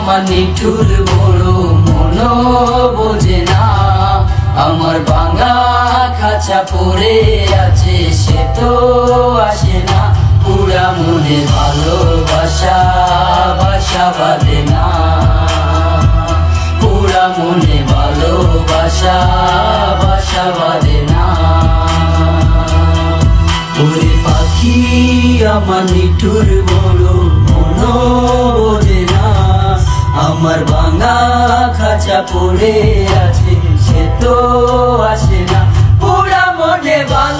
আমার নিঠুর বড় মন বোঝে না। আমার ভাঙা খাঁচা পড়ে আছে, সে তো আসে না। পুরা মনে ভালোবাসা, বাসা বাঁধে না। পুরা মনে ভালোবাসা, বাসা বাঁধে না। ওরে পাখি, আমার নিঠুর বড় মন আমার ভাঙা খাঁচা পড়ে আছে সে তো আসে না। পুরা মনে ভালোবাসা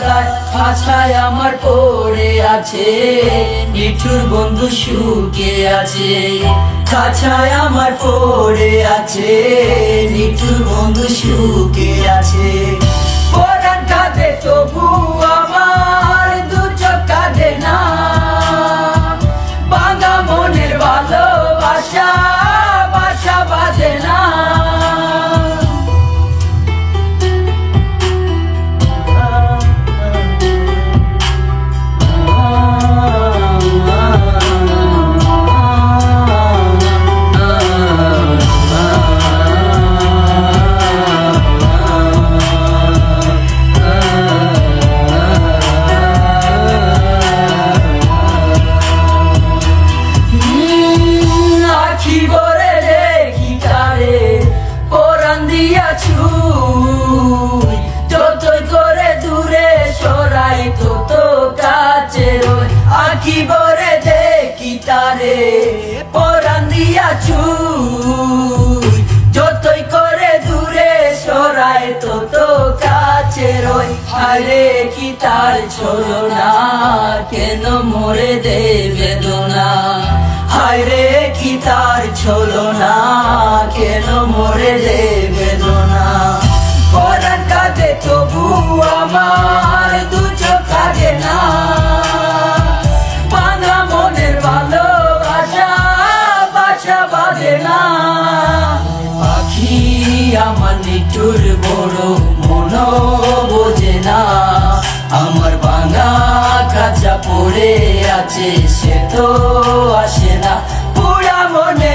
কাদায় আমার পড়ে আছে। নিঠুর বন্ধু সুখে আছে। কাছায় আমার পড়ে আছে। নিঠুর বন্ধু সুখে আছে। আখি ভরে দেখি তারে পরান দিয়া ছুই। যতই করে দূরে সরায়, তত কাছে রই। আরে কি তার ছোড়ো না কেন মরে দে বেদনা? হায়রে কি তার ছলো না কেন মরে দে আমার নিঠুর বড় মন বোঝে না। আমার ভাঙা কাঁচা পড়ে আছে, সে তো আসে না। পুরা মনে